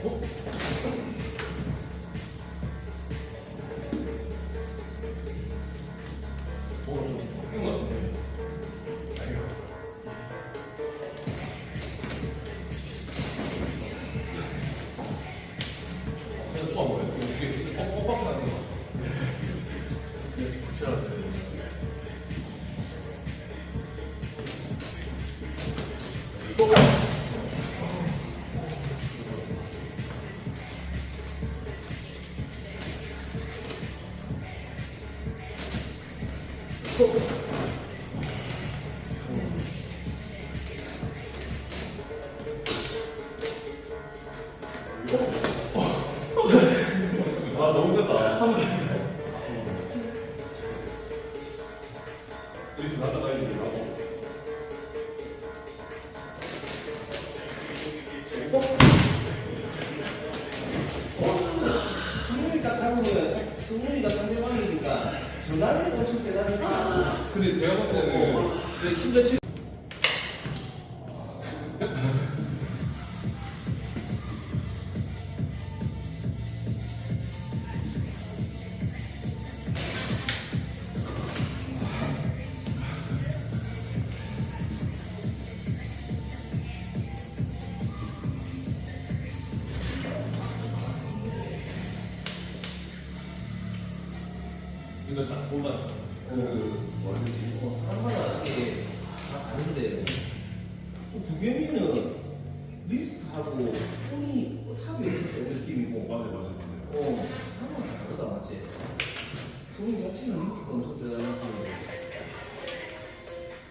Oh. 아 너무 세다. 잡으면 승훈이가 상대방이니까 전화를 엄청 세다니까. 근데 제가 볼 때는 심지어 치 이거 딱 보면 그 뭐지? 어, 사람마다 이게 다 다른데 또 부겸이는 리스트하고 톤이 뭐 이렇게 센 느낌이고 맞아 맞아 맞아. 어 사람마다 다르다 맞지? 승훈이 자체는 리스트가 엄청 세다니까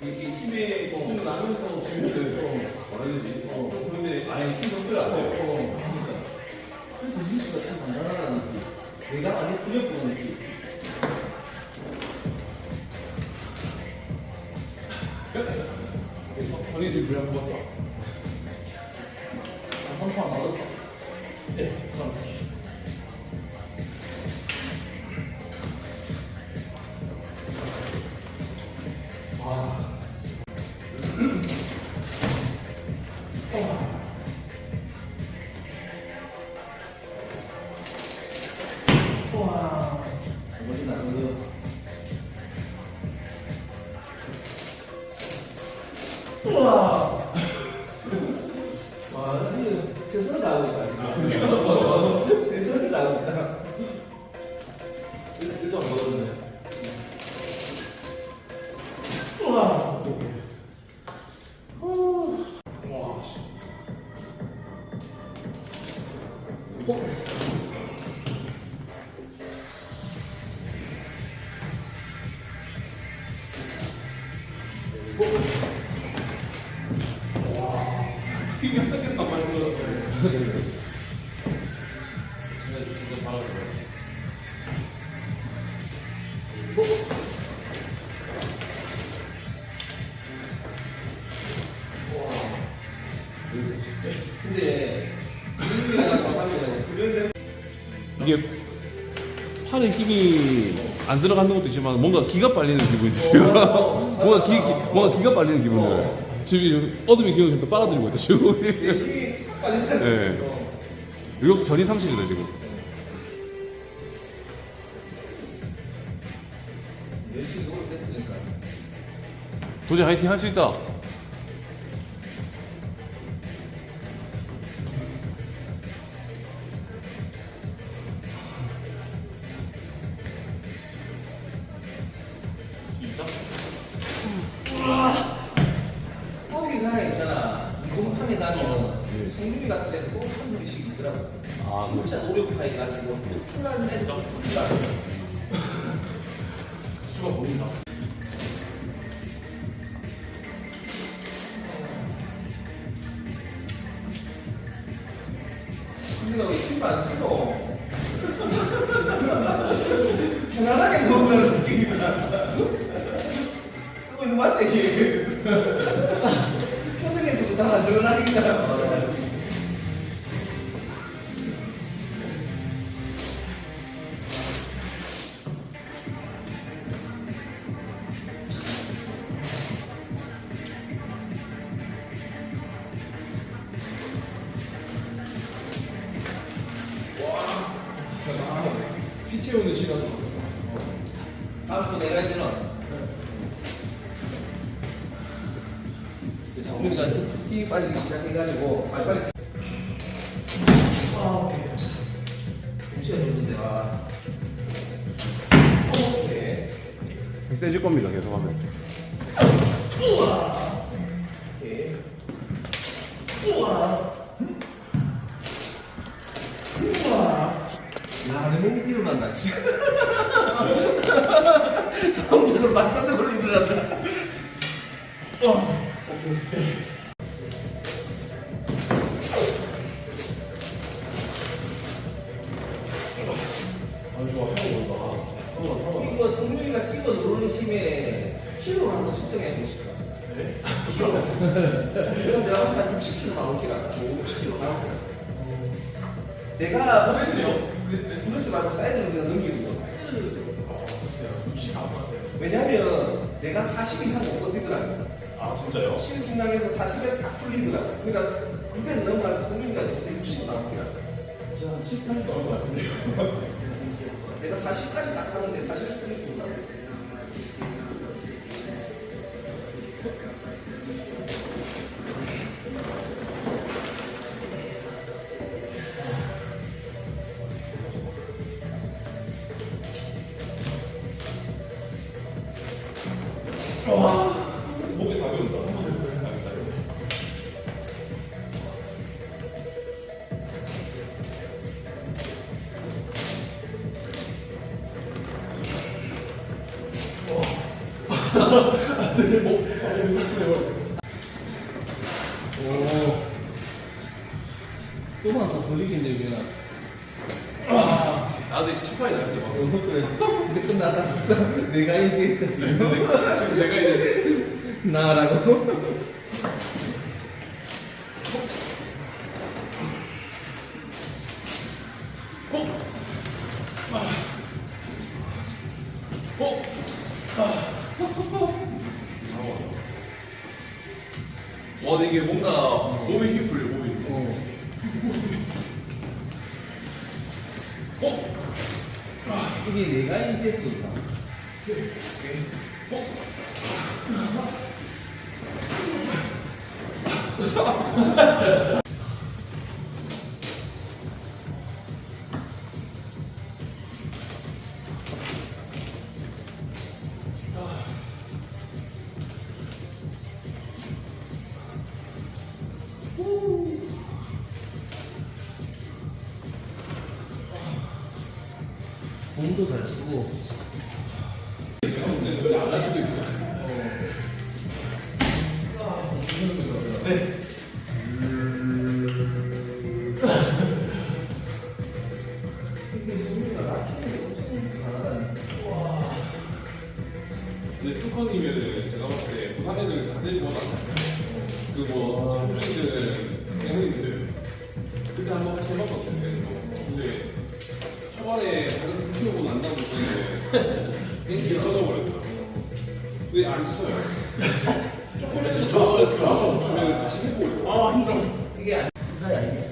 이게 힘에 좀 나면서 지금 좀 뭐라 해야 되지? 어. 근데 아예 팀 성질 안 돼요. 어, 그러니까. 그래서 리스트가 참 간단하다는 느낌 내가 안에 부려보는 느낌 선이 지금 그냥 먹었다. 한판 맞았다 네 그럼 근데 이게 팔에 힘이 안 들어가는 것도 있지만 뭔가 기가 빨리는 기분이 들어요. 뭔가 기, 기- 뭔가 기가 빨리는 기분 들어요. 지금 어둠의 기운을 지금 또 빨아들이고 있다 지금. 힘이 탁 빠지는 네. 유격수 견인 상실이다 지금. 도저히 화이팅 할 수 있다. 성준이 같은 데는 꼭한 분씩 있더라고. 아, 진짜 노력해가지고 출발을 해도 출발. 수가 보인다. 성준이가 왜 신발 안 쓰고 편안하게 먹는 느낌이다. 쓰고 있는 거 맞지? 채우는 시간. 다음 거 내가 해야 되나? 정민이가 특히 빨리 시작해가지고 빨리 빨리. 아. 동시에 놓는데. 오케이. 세질 겁니다 계속 하면 때 60kg 나올 게 같아. 50kg 나올 게 같아. 내가 그랬어요. 그랬어요. 브루스 말고 사이드로 그냥 넘기는 거. 아 글쎄요. 60안 맞아요. 왜냐면 내가 40 이상 못 버티더라고. 아 진짜요? 쉬는 중량에서 40에서 다 풀리더라고. 그러니까 그때는 넘어가면 성민이가 60 나오더라. 한 10탄 나올 것 같은데요. 내가 40까지 딱 하는데 40에서 풀리구나. 목에 답이 온다. 아 근데 첫판이 나였어요. 방금. 그래. 이제 끝나다. 내가 얘기했다 지금. 지금 내가 이제 나라고. 어? 와 근데 이게 뭔가 몸이 힘이 풀려 몸이. 어. 어? 이게 내가 얘기했었다. 몸도 잘 쓰고. 근데 투커님은 제가 봤을 때 부산 애들 다 데리고 나왔어요. 그뭐 청주인들, 생훈이들 그때 한번 같이 해봤거든요. 그래서. 근데 초반에 다른 키우고 난다고 했는데 땡기가 터져버렸더라고요. 근데 안 쳐요. 조금 애들 좋아졌어. 주면 다시 해보려고. 아 힘들어. 이게 부사야 이게.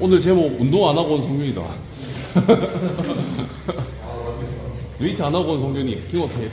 오늘 제목 운동 안 하고 온 성균이다 웨이트 안 하고 온 성균이 킹오프 이렇